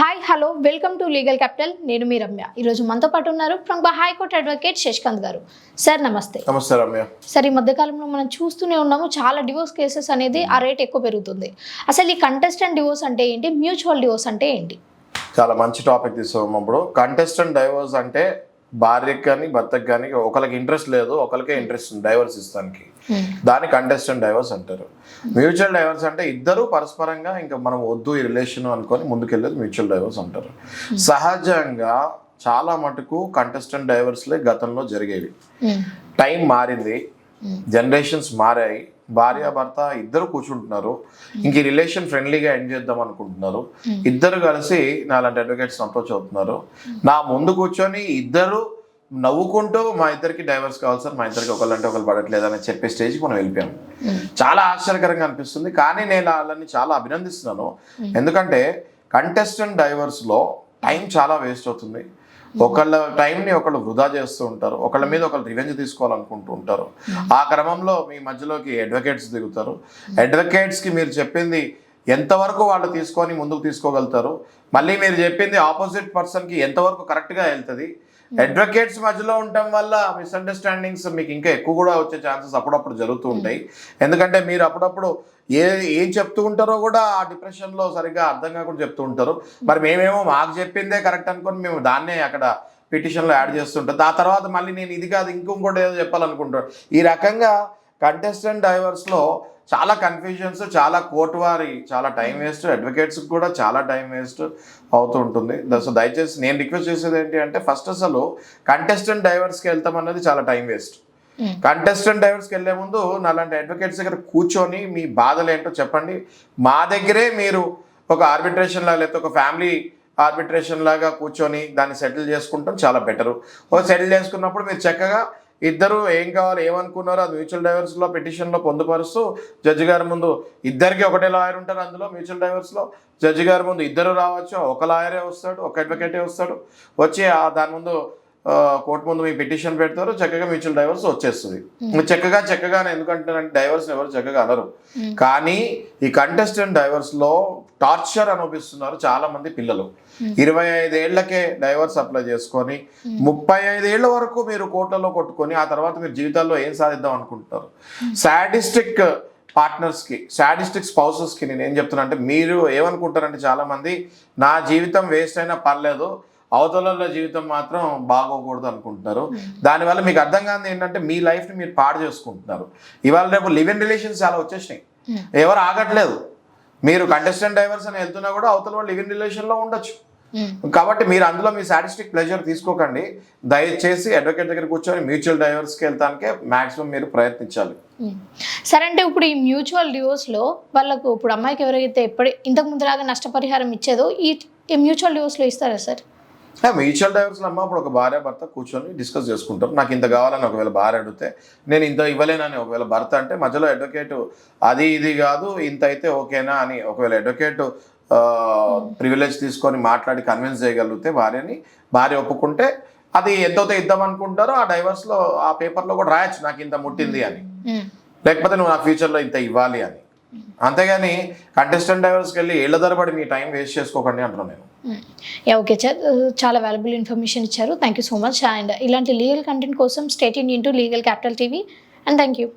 Hi hello welcome to legal capital నేను మీ రమ్య. ఈరోజు మనతో పాటు ఉన్నారు ప్రముఖ హైకోర్టు అడ్వకేట్ శశికాంత్ గారు. సార్ నమస్తే. నమస్తే రమ్య. సార్ ఈ మధ్యకాలంలో మనం చూస్తూనే ఉన్నాము చాలా డివోర్స్ కేసెస్ అనేది ఆ రేట్ ఎక్కువ పెరుగుతుంది. అసలు ఈ కంటెస్టెంట్ డివోర్స్ అంటే ఏంటి? మ్యూచువల్ డివోర్స్ అంటే ఏంటి? చాలా మంచి టాపిక్ తీసుకున్నప్పుడు కంటెస్టెంట్ డైవర్స్ అంటే భార్యకి కానీ భర్తకి కానీ ఒకరికి ఇంట్రెస్ట్ లేదు ఒకరికే ఇంట్రెస్ట్ డైవర్స్ ఇస్తానికి. దాన్ని కంటెస్టెంట్ డైవర్స్ అంటారు. మ్యూచువల్ డైవర్స్ అంటే ఇద్దరు పరస్పరంగా ఇంకా మనం వద్దు ఈ రిలేషన్ అనుకొని ముందుకెళ్ళేది మ్యూచువల్ డైవర్స్ అంటారు. సహజంగా చాలా మటుకు కంటెస్టెంట్ డైవర్స్లే గతంలో జరిగేవి. టైం మారింది. జనరేషన్స్ మారాయి. భార్య భర్త ఇద్దరు కూర్చుంటున్నారు. ఇంక రిలేషన్ ఫ్రెండ్లీగా ఎండ్ చేద్దాం అనుకుంటున్నారు. ఇద్దరు కలిసి నాలాంటి అడ్వకేట్స్ అప్రోచ్ అవుతున్నారు. నా ముందు కూర్చొని ఇద్దరు నవ్వుకుంటూ మా ఇద్దరికి డైవర్స్ కావాలి సార్ మా ఇద్దరికి ఒకళ్ళంటే ఒకళ్ళు పడట్లేదు అని చెప్పే స్టేజ్కి మనం వెళ్ళిపోయాం. చాలా ఆశ్చర్యకరంగా అనిపిస్తుంది. కానీ నేను వాళ్ళని చాలా అభినందిస్తున్నాను. ఎందుకంటే కంటెస్టెంట్ డైవర్స్లో టైం చాలా వేస్ట్ అవుతుంది. ఒకళ్ళ టైంని ఒకళ్ళు వృధా చేస్తూ ఉంటారు. ఒకళ్ళ మీద ఒకళ్ళు రివెంజ్ తీసుకోవాలనుకుంటూ ఉంటారు. ఆ క్రమంలో మీ మధ్యలోకి అడ్వకేట్స్ దిగుతారు. అడ్వకేట్స్కి మీరు చెప్పింది ఎంతవరకు వాళ్ళు తీసుకొని ముందుకు తీసుకోగలుగుతారు? మళ్ళీ మీరు చెప్పింది ఆపోజిట్ పర్సన్కి ఎంతవరకు కరెక్ట్గా వెళ్తుంది? అడ్వకేట్స్ మధ్యలో ఉండటం వల్ల మిస్అండర్స్టాండింగ్స్ మీకు ఇంకా ఎక్కువ కూడా వచ్చే ఛాన్సెస్ అప్పుడప్పుడు జరుగుతూ ఉంటాయి. ఎందుకంటే మీరు అప్పుడప్పుడు ఏ ఏం చెప్తూ ఉంటారో కూడా ఆ డిప్రెషన్లో సరిగ్గా అర్థం కాకుండా చెప్తూ ఉంటారు. మరి మేమేమో మాకు చెప్పిందే కరెక్ట్ అనుకొని మేము దాన్నే అక్కడ పిటిషన్లో యాడ్ చేస్తుంటాం. ఆ తర్వాత మళ్ళీ నేను ఇది కాదు ఇంకొకటి ఏదో చెప్పాలనుకుంటాను ఈ రకంగా కంటెస్టెంట్ డైవర్స్లో చాలా కన్ఫ్యూజన్స్ చాలా కోర్టు వారి చాలా టైం వేస్ట్ అడ్వకేట్స్కి కూడా చాలా టైం వేస్ట్ అవుతూ ఉంటుంది. సో దయచేసి నేను రిక్వెస్ట్ చేసేది ఏంటి అంటే ఫస్ట్ అసలు కంటెస్టెంట్ డైవర్స్కి వెళ్తాం అన్నది చాలా టైం వేస్ట్ కంటెస్టెంట్ డైవర్స్కి వెళ్ళే ముందు నాలాంటి అడ్వకేట్స్ దగ్గర కూర్చొని మీ బాధలు ఏంటో చెప్పండి. మా దగ్గరే మీరు ఒక ఆర్బిట్రేషన్ లాగా లేకపోతే ఒక ఫ్యామిలీ ఆర్బిట్రేషన్ లాగా కూర్చొని దాన్ని సెటిల్ చేసుకుంటాం చాలా బెటరు సెటిల్ చేసుకున్నప్పుడు మీరు చక్కగా ఇద్దరు ఏం కావాలి ఏమనుకున్నారో అది మ్యూచువల్ డైవర్స్లో పిటిషన్లో పొందుపరుస్తూ జడ్జి గారి ముందు ఇద్దరికి ఒకటే లాయర్ ఉంటారు అందులో మ్యూచువల్ డైవర్స్లో జడ్జి గారి ముందు ఇద్దరు రావచ్చు ఒక లాయరే వస్తాడు ఒక అడ్వకేటే వస్తాడు. వచ్చి ఆ దాని ముందు కోర్టు ముందు మీ పిటిషన్ పెడతారు చక్కగా మ్యూచువల్ డైవర్స్ వచ్చేస్తుంది. చక్కగా చక్కగా ఎందుకంటారంటే డైవర్స్ ఎవరు చక్కగా అనరు. కానీ ఈ కంటెస్టెంట్ డైవర్స్లో టార్చర్ అనుభవిస్తున్నారు చాలా మంది పిల్లలు ఇరవై ఐదేళ్ళకే డైవర్స్ అప్లై చేసుకొని ముప్పై ఐదేళ్ళ వరకు మీరు కోర్టులలో కొట్టుకొని ఆ తర్వాత మీరు జీవితాల్లో ఏం సాధిద్దాం అనుకుంటున్నారు? సాడిస్టిక్ పార్ట్నర్స్కి సాడిస్టిక్ స్పౌసెస్కి నేను ఏం చెప్తున్నా అంటే మీరు ఏమనుకుంటారంటే చాలా మంది నా జీవితం వేస్ట్ అయినా పర్లేదు అవతల జీవితం మాత్రం బాగోకూడదు అనుకుంటున్నారు. దానివల్ల మీకు అర్థం కాదు ఏంటంటే మీ లైఫ్ని మీరు పాడు చేసుకుంటున్నారు. ఇవాళ రేపు లివ్ ఇన్ రిలేషన్స్ చాలా వచ్చేసినాయి. ఎవరు ఆగట్లేదు. మీరు కంటెస్టెంట్ డైవర్స్ అని వెళ్తున్నా కూడా అవతల వాళ్ళు లివ్ ఇన్ రిలేషన్లో ఉండొచ్చు. కాబట్టి మీరు అందులో మీ సాటిస్టిక్ ప్లెజర్ తీసుకోకండి. దయచేసి అడ్వకేట్ దగ్గర కూర్చొని మ్యూచువల్ డైవర్స్కి వెళ్తానికే మాక్సిమం మీరు ప్రయత్నించాలి. సరే అంటే ఇప్పుడు ఈ మ్యూచువల్ డివోర్స్లో వాళ్ళకు ఇప్పుడు అమ్మాయికి ఎవరైతే ఎప్పుడు ఇంతకు ముందులాగా నష్టపరిహారం ఇచ్చేదో ఈ ఈ మ్యూచువల్ డివోర్స్లో ఇస్తారా సార్? మ్యూచువల్ డైవర్స్లో అమ్మ ఇప్పుడు ఒక భార్య భర్త కూర్చొని డిస్కస్ చేసుకుంటారు. నాకు ఇంత కావాలని ఒకవేళ భార్య అడిగితే నేను ఇంత ఇవ్వలేనని ఒకవేళ భర్త అంటే మధ్యలో అడ్వకేట్ అది ఇది కాదు ఇంత అయితే ఓకేనా అని ఒకవేళ అడ్వకేట్ ప్రివిలేజ్ తీసుకొని మాట్లాడి కన్విన్స్ చేయగలిగితే భార్యని భార్య ఒప్పుకుంటే అది ఎంతైతే ఇద్దాం అనుకుంటారో ఆ డైవర్స్లో ఆ పేపర్లో కూడా రాయొచ్చు నాకు ఇంత ముట్టింది అని. లేకపోతే నువ్వు నా ఫ్యూచర్లో ఇంత ఇవ్వాలి అని. అంతేగాని కంటెస్టెంట్ డైవర్స్కి వెళ్ళి ఏళ్ళ తరబడి మీ టైం వేస్ట్ చేసుకోకండి అంటున్నాను నేను. యా ఓకే సార్ చాలా వాల్యుబుల్ ఇన్ఫర్మేషన్ ఇచ్చారు. Thank you so much and ఇలాంటి లీగల్ కంటెంట్ కోసం stay in into legal capital TV and thank you